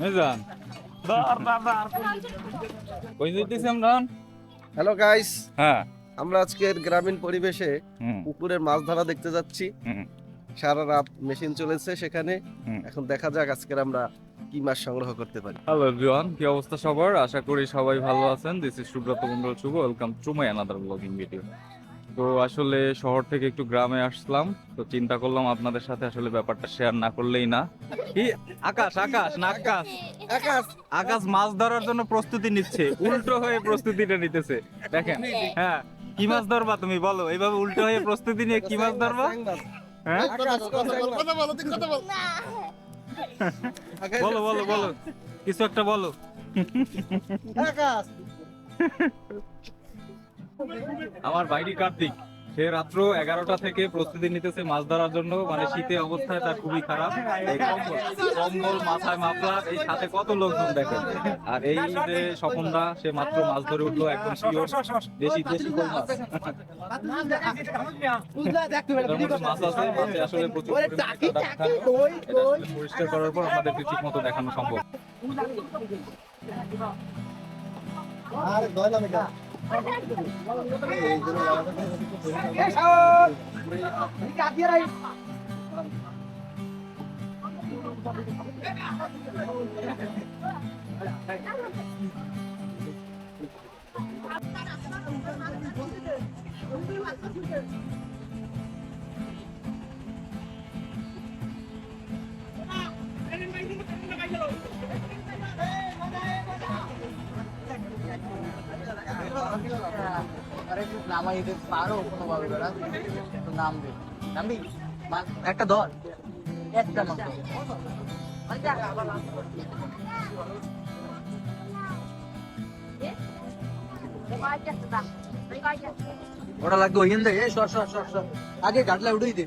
মিজান কই যাইতেছি আমরা হ্যালো গাইস হ্যাঁ। আমরা আজকের গ্রামীণ পরিবেশে পুকুরের মাছ ধরা দেখতে যাচ্ছি। সারা রাত মেশিন চলেছে সেখানে। এখন দেখা যাক আজকের আমরা কি মাছ সংগ্রহ করতে পারি। হ্যালো এভরিওয়ান কি অবস্থা সবার? আশা করি সবাই ভালো আছেন। This is Subrata Mondal Shubho. Welcome to my another blogging video তো আসলে শহর থেকে একটু গ্রামে আসলাম তো চিন্তা করলাম আপনাদের সাথে আসলে ব্যাপারটা শেয়ার না করলেই না। কি? আকাশ আকাশ না আকাশ? আকাশ। আকাশ মাছ ধরার জন্য প্রস্তুতি নিচ্ছে উল্টো হয়ে প্রস্তুতিটা নিতেছে। দেখেন হ্যাঁ কি মাছ ধরবা তুমি বলো? এইভাবে উল্টো হয়ে প্রস্তুতি নিয়ে কি মাছ ধরবা? হ্যাঁ? বলো বলো বলো কিছু একটা বলো। আমার বাইরে কার্তিক। সে রাত্র এগারোটা থেকে প্রস্তুতি নিতেছে মাছ ধরার জন্য। মানে শীতে অবস্থায় তার খুবই খারাপ। এই কম্বল কম্বল মাথায় মাফলার এই সাথে কত লোকজন দেখেন আর এই যে স্বপনদা সে মাত্র মাছ ধরে উঠল একদম শিওর দেশি দেশি কই মাছ। মাছ আছে মাছে আসলে প্রচুর পরিষ্কার করার পর আমাদেরকে ঠিক মতো দেখানো সম্ভব। নামাই দিতে পারো একটু নাম দে নামবি মা- একটা ওটা লাগবে ওইখান থেকে। সর সর সর সর। আগে গাটলা উঠেই দে।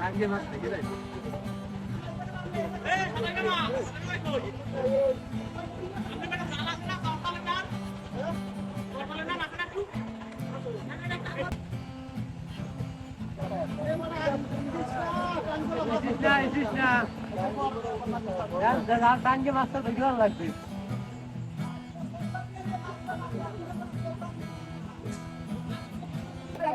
Hangi vakti gidelim? Hey, hadi ama. Hadi bakalım. Ya sen hangi masada görürler biz?